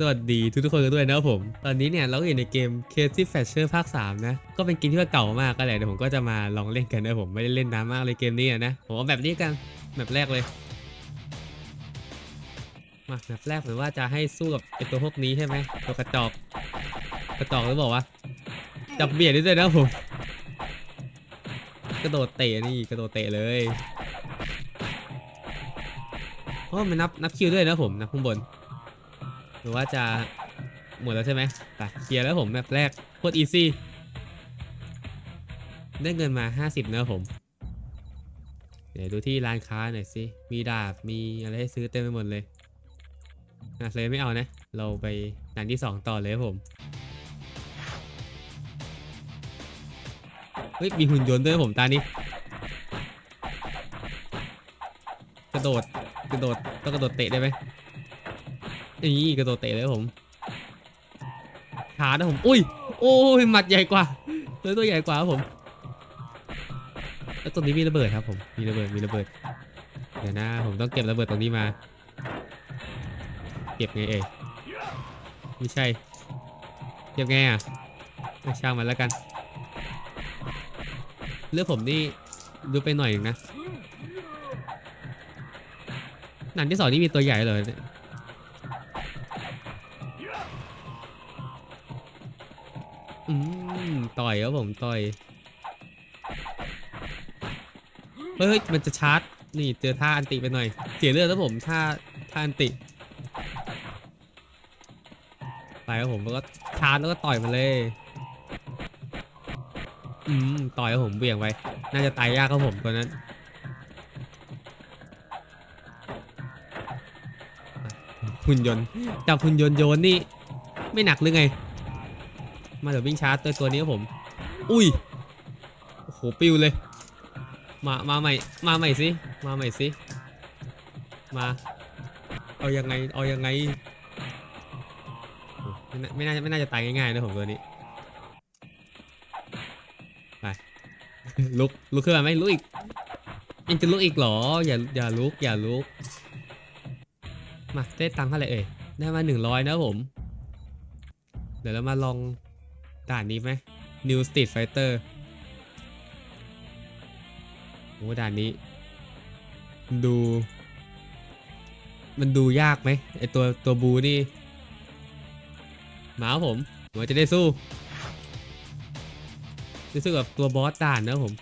สวัสดีทุกๆคนกันด้วยนะครับผม ตอนนี้เนี่ยเราก็อยู่ในเกม Crazy Fetcher ภาค 3 นะ ก็เป็นเกมที่ว่าเก่ามากก็แหละเดี๋ยวผมก็จะมาลองเล่นกันนะผมไม่ได้เล่นนานมากเลยเกมนี้นะ ผมเอาแบบนี้กันแบบแรกเลย มาแบบแรกเหมือนว่าจะให้สู้กับไอตัวพวกนี้ใช่ไหมตัวกระจอกกระจอกหรือเปล่าวะจับเบียดด้วยนะผม กระโดดเตะนี่กระโดดเตะเลยโอ้มันนับนับคิวด้วยนะผมนับข้างบน รือว่าจะหมดแล้วใช่ไหมไปเคลียร์แล้วผมแบบแรกโคตรอีซี่ ได้เงินมา 50นะผม เดี๋ยวดูที่ร้านค้าหน่อยสิ มีดาบ มีอะไรให้ซื้อเต็มไปหมดเลยนะเลยไม่เอานะ เราไปด่านที่ 2 ต่อเลยผม เฮ้ย มีหุ่นยนต์ด้วยผมตานี้ กระโดด กระโดด ต้องกระโดดเตะได้ไหม นี่กระโดดเตะเลยผมขานะผมอุ้ยโอ้ยหมัดใหญ่กว่าตัวตัวใหญ่กว่าครับผมแล้วตรงนี้มีระเบิดครับผมมีระเบิดมีระเบิดเดี๋ยวนะผมต้องเก็บระเบิดตรงนี้มา เก็บไงเอ่ยไม่ใช่เก็บไงอะไม่ช่างมันแล้วกันเลือกผมนี่ดูไปหน่อยนึงนะหนังที่สองนี่มีตัวใหญ่เลย ครับผมต่อยเฮ้ยมันจะชาร์จนี่เจอท่าอันติไปหน่อย เสียเลือดแล้วผมท่าท่าอันติไปครับผมแล้วก็ชาร์จแล้วก็ต่อยมันเลยอืมต่อยครับผมเบี่ยงไปน่าจะตายยากครับผมตัวนั้นหุ่นยนต์จับหุ่นยนต์โยนนี่ไม่หนักหรือไง มาเดี๋ยววิ่งชาร์จตัวตัวนี้ครับผม อุ้ย โอ้โห ปิวเลย มา มาใหม่ มาใหม่สิ มาใหม่สิ มา เอายังไง เอายังไง ไม่น่าไม่น่าไม่น่าจะตายง่ายๆนะผมตัวนี้ ไป ลุก ลุกขึ้นมาไหมลุกอีกยังจะลุกอีกเหรอ อย่า อย่าลุก อย่าลุก มาได้ตังค์เท่าไหร่เอ่ย ได้มาหนึ่งร้อยนะผม เดี๋ยวเรามาลองด่านนี้ไหม New Street Fighter โอ้ด่านนี้ ดู มันดูยากไหมไอตัวตัวบูนี่หมาผมหวังว่าจะได้สู้ได้สู้กับตัวบอสด่านนะผม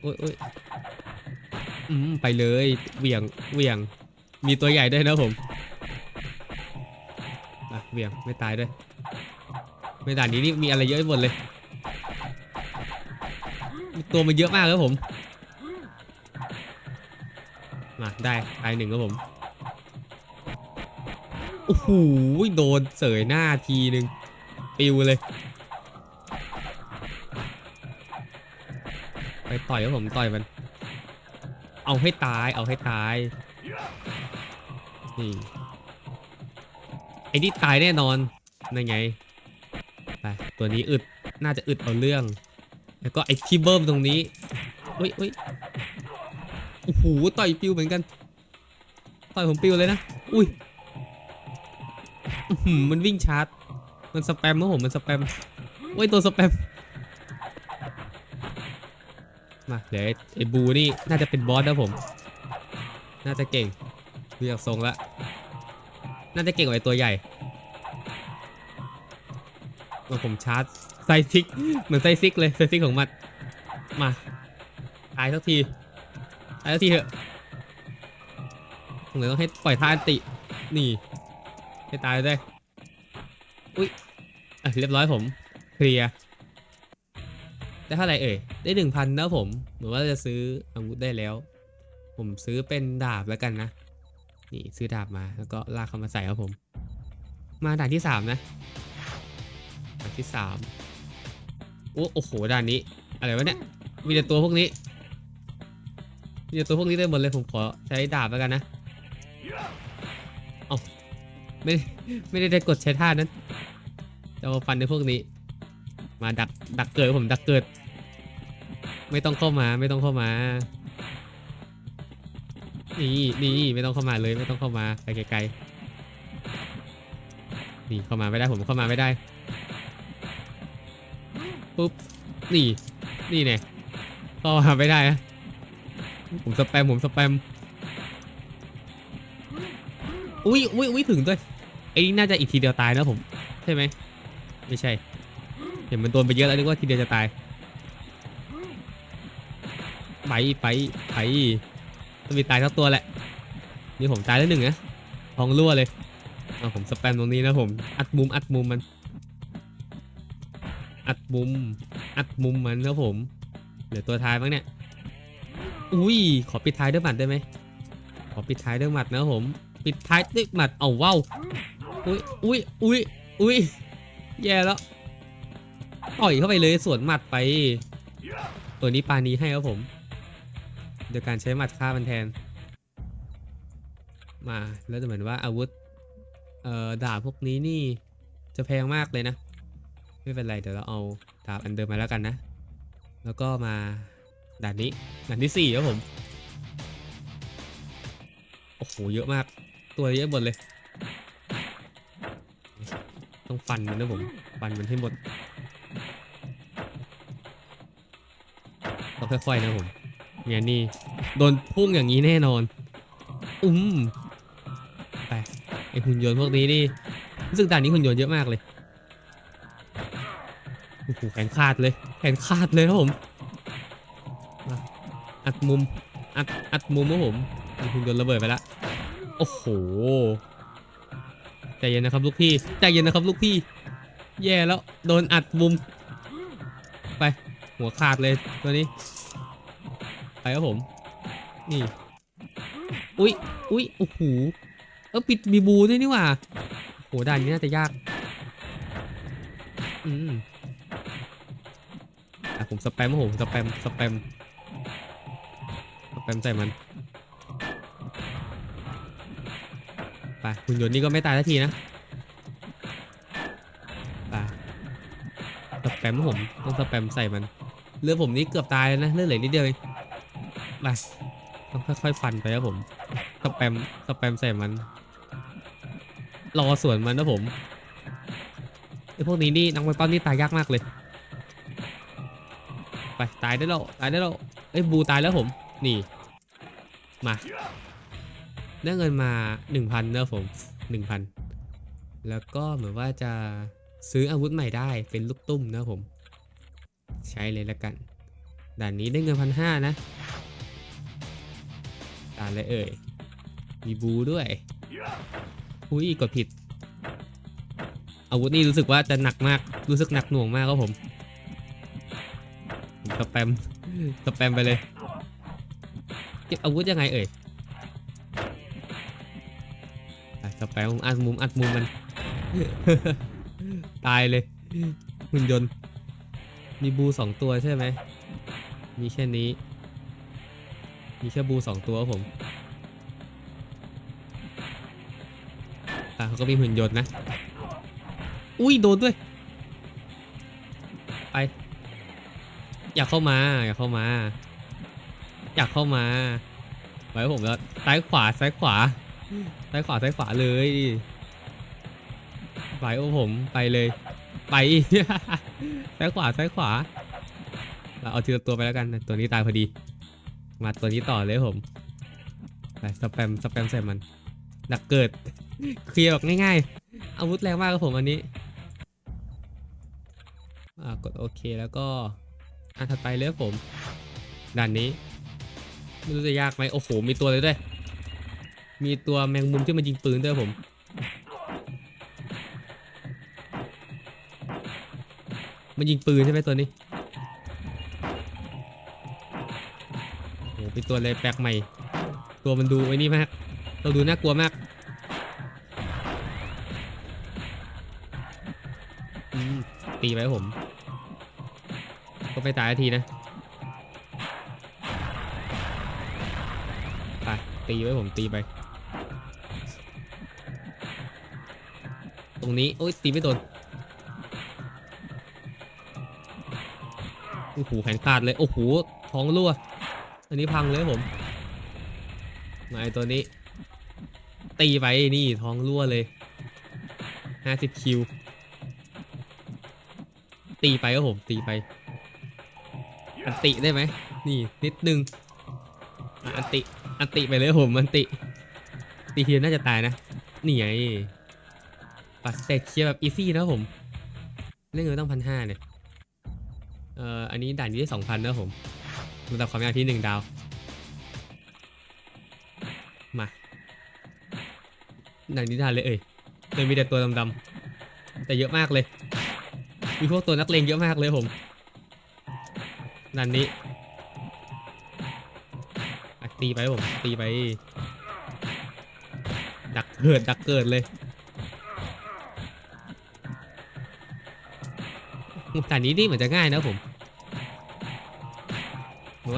โอ้ยโอ้ยอืมไปเลย เหวี่ยง เหวี่ยง มีตัวใหญ่ด้วยนะผม เวี่ยงไม่ตายด้วยไม่ด่านนี้นี่มีอะไรเยอะไปหมดเลย ตัวมันเยอะมากครับผม มาได้ตายหนึ่งครับผม โอ้โหโดนเสยหน้าทีหนึ่งปิวเลย ไปต่อยครับผมต่อยมัน เอาให้ตายเอาให้ตาย นี่ ไอ้นี่ตายแน่นอนนั่นไงไปตัวนี้อึดน่าจะอึดเอาเรื่อง แล้วก็ไอ้ที่เบิ้มตรงนี้อุ้ยอุ้ยโอ้โหต่อยปิวเหมือนกันต่อยผมปิวเลยนะอุ้ยหือมันวิ่งชาร์จมันสแปมครับผมมันสแปมโอ้ยตัวสแปมมาเดี๋ยวไอ้บูนี่น่าจะเป็นบอสนะผม น่าจะเก่งดูจากทรงละ น่าจะเก่งกว่าไอ้ตัวใหญ่มาผมชาร์จไซซิก เหมือนไซซิกเลยไซซิกของมัน มา ตายสักที ตายสักทีเถอะเลือต้องให้ปล่อยท่าอันติ นี่ ให้ตายได้ อุ้ยอะเรียบร้อยผม เคลียร์ ได้เท่าไหร่เอ่ย ได้หนึ่งพันนะผม เหมือนว่าจะซื้ออาวุธได้แล้ว ผมซื้อเป็นดาบแล้วกันนะ นี่ซื้อดาบมาแล้วก็ลากเข้ามาใส่ครับผม มาด่านที่สามนะด่านที่สามโอ้โอ้โหด่านนี้ อะไรวะเนี่ยมีแต่ตัวพวกนี้มีแต่ตัวพวกนี้ได้หมดเลยผมขอใช้ดาบแล้วกันนะเอาไม่ได้ไม่ได้ได้กดใช้ท่านั้นจะมาฟันในพวกนี้ มาดักดักเกิดผมดักเกิด ไม่ต้องเข้ามาไม่ต้องเข้ามา นี่นี่ไม่ต้องเข้ามาเลยไม่ต้องเข้ามาไปไกลๆนี่เข้ามาไม่ได้ผมเข้ามาไม่ได้ปุ๊บนี่นี่เนี่ยเข้ามาไม่ได้นะผมสแปมผมสแปมอุ้ยอุ้ยอุ้ยถึงด้วยไอ้นี่น่าจะอีกทีเดียวตายนะผมใช่ไหมไม่ใช่ เห็นมันโดนไปเยอะแล้วนึกว่าทีเดียวจะตายไปไปไป ต้องมีตายทั้งตัวแหละ นี่ผมตายแล้วหนึ่งนะทองรั่วเลยเอาผมสแปมตรงนี้นะผม อัดมุมอัดมุมมัน อัดมุม อัดมุมมันนะผม เหลือตัวท้ายบ้างเนี่ย อุ้ย ขอปิดท้ายด้วยหมัดได้ไหม ขอปิดท้ายด้วยหมัดนะผม ปิดท้ายด้วยหมัด เอาว้าวอุ้ยอุ้ยอุ้ยอุ้ยแย่แล้ว ต่อยเข้าไปเลยสวนหมัดไป ตัวนี้ปานี้ให้ครับผม โดยการใช้หมัดฆ่ามันแทน มาแล้วจะเหมือนว่าอาวุธเอ่อดาบพวกนี้นี่จะแพงมากเลยนะ ไม่เป็นไรเดี๋ยวเราเอาดาบอันเดิมมาแล้วกันนะ แล้วก็มาด่านนี้ด่านที่สี่ครับผมโอ้โหเยอะมากตัวเยอะหมดเลย ต้องฟันมันนะผมฟันมันให้หมดต้องค่อยๆนะผม เนี่ยนี่ โดนพุ่งอย่างนี้แน่นอน อุ้มไปไอหุ่นยนต์พวกนี้นี่รู้สึกด่านนี้หุ่นยนต์เยอะมากเลยโอ้โหแขนขาดเลยแขนขาดเลยครับผมอัดมุมอัดอัดมุมครับผมหุ่นยนต์ระเบิดไปละโอ้โหใจเย็นนะครับลูกพี่ใจเย็นนะครับลูกพี่ แย่แล้วโดนอัดมุม ไปหัวขาดเลยตัวนี้ ไปครับผม นี่ อุ้ยอุ้ยโอ้โห เออปิดมีบูด้วยนี่หว่าโหด่านนี้น่าจะยาก อืมอะผมสแปมครับผมสแปมสแปมสแปมใส่มัน ไปหุ่นยนต์นี่ก็ไม่ตายสักทีนะไปสแปมครับผมต้องสแปมใส่มันเลือผมนี่เกือบตายแล้วนะ เลือดเหลนิดเดียวเอง ไปต้องค่อยๆฟันไปครับผมสแปมสแปมใส่มัน รอสวนมันนะผมไอพวกนี้นี่นักมวยปั้มนี่ตายยากมากเลย ไปตายได้แล้วตายได้แล้วเอ้บูตายแล้วผม นี่ มาได้เงินมาหนึ่งพันนะผมหนึ่งพันแล้วก็เหมือนว่าจะซื้ออาวุธใหม่ได้เป็นลูกตุ้มนะผม ใช้เลยละกัน ด่านนี้ได้เงินพันห้านะ อะไรเอ่ย มีบูด้วย อุ้ยกดผิด อาวุธนี่รู้สึกว่าจะหนักมาก รู้สึกหนักหน่วงมากครับผม สแปม สแปมไปเลย เก็บอาวุธยังไงเอ่ยอะสแปมอัดมุมอัดมุมมัน ตายเลยหุ่นยนต์ มีบูสองตัวใช่ไหม มีแค่นี้ มีแค่บูสองตัวครับผมอะเขาก็มีหุ่นยนต์นะ อุ้ยโดนด้วย ไป อยากเข้ามา อยากเข้ามา อยากเข้ามาไว้ผมแล้วซ้ายขวาซ้ายขวาซ้ายขวาซ้ายขวาเลยไปโอ้ผมไปเลย ไปซ้ายขวาซ้ายขวาเราเอาทีละตัวไปแล้วกัน ตัวนี้ตายพอดี มาตัวนี้ต่อเลยผมไปสแปมสแปมใส่มัน ดักเกิด เคลียร์แบบง่ายๆ อาวุธแรงมากครับผมอันนี้อากดโอเคแล้วก็อันถัดไปเลยครับผมด่านนี้ไม่รู้จะยากไหมโอ้โห มีตัวเลยด้วย มีตัวแมงมุมที่มันยิงปืนด้วยผมมันยิงปืนใช่ไหมตัวนี้ ตัวอะไรแปลกใหม่ ตัวมันดูไอ้นี่มาก เราดูน่ากลัวมากตีไปครับผม ก็ไปตายทีนะไปตีไว้ผมตีไป ตรงนี้ โอ้ยตีไม่โดนโอ้โหแขนขาดเลย โอ้โหท้องรั่ว อันนี้พังเลยผมมาไอตัวนี้ ตีไปนี่ท้องรั่วเลยห้าสิบคิว ตีไปครับผมตีไป อันติได้ไหม นี่นิดนึง อันติ อันติไปเลยผม อันติ ตีทีเดียน่าจะตายนะ นี่ไง ปัดสเตตเคลียร์แบบอีซี่นะผมเล่นเงินต้องพันห้าเนี่ย เอ่อ อันนี้ด่านนี้ได้สองพันนะผม ระดับความยากที่หนึ่งดาว มาด่านนี้ด่านเลยเอ่ยเลยมีแต่ตัวดำๆแต่เยอะมากเลย มีพวกตัวนักเลงเยอะมากเลยผมด่านนี้ตีไปผมตีไป ดักเกิดดักเกิดเลยด่านนี้นี่เหมือนจะง่ายนะผม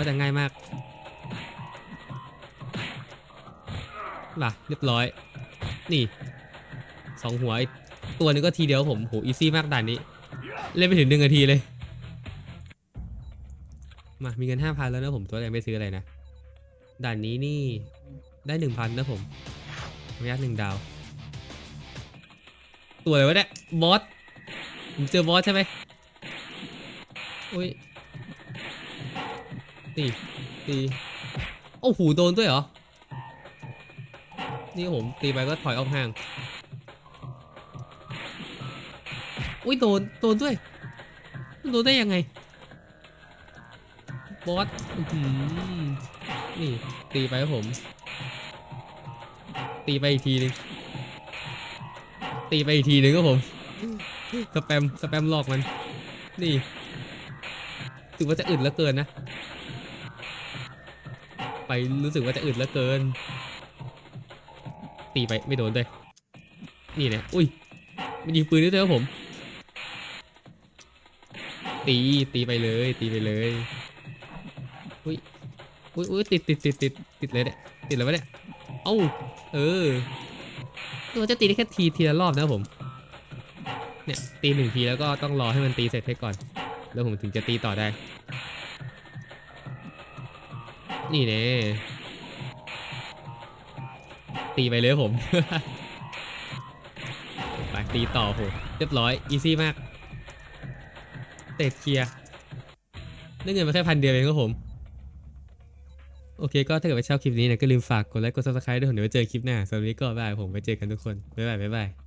จะง่ายมากล่ะเรียบร้อย นี่สองหัวอีกตัวนึงก็ทีเดียวผมโหอีซี่มากด่านนี้ เล่นไปถึงหนึ่งนาทีเลย มา มีเงินห้าพันแล้วนะผมตัวยังไม่ซื้ออะไรนะ ด่านนี้นี่ได้หนึ่งพันนะผมระยะหนึ่งดาว ตัวอะไรวะเนี่ยบอสผมเจอบอสใช่ไหมอุ้ย ตีตีโอ้โหโดนด้วยเหรอ นี่ผมตีไปก็ถอยออกห่าง อุ้ยโดนโดนด้วยโดนได้ยังไง บอสนี่ ตีไปครับผม ตีไปอีกทีนึง ตีไปอีกทีนึงครับผม สแปม สแปมหลอกมัน นี่รู้สึกว่าจะอึดเหลือเกินนะ รู้สึกว่าจะอึดเหลือเกิน ตีไปไม่โดนด้วยนี่นะอุ้ย มันยิงปืนได้ด้วยครับผม ตีตีไปเลย ตีไปเลยอุ้ยอุ้ยอุ้ยติดติดติดติดติดเลยเนี่ยติดแล้วเนี่ยเอ้าเออตัวจะตีได้แค่ทีทีละรอบนะครับผมเนี่ยตีหนึ่งทีแล้วก็ต้องรอให้มันตีเสร็จให้ก่อน แล้วผมถึงจะตีต่อได้ นี่เน่ตีไปเลยผม ไปตีต่อโหเรียบร้อย อีซี่มาก เตะเคลียร์ได้เงินมาแค่พันเดียวเองครับผม โอเคก็ถ้าเกิดว่าชอบคลิปนี้นี่ยก็ลืมฝากกดไลค์กด subscribe ด้วยผมเดี๋ยวไว้เจอคลิปหน้าสำหรับวันนี้ก็บายผมไปเจอกันทุกคน บ๊ายบายบ๊ายบาย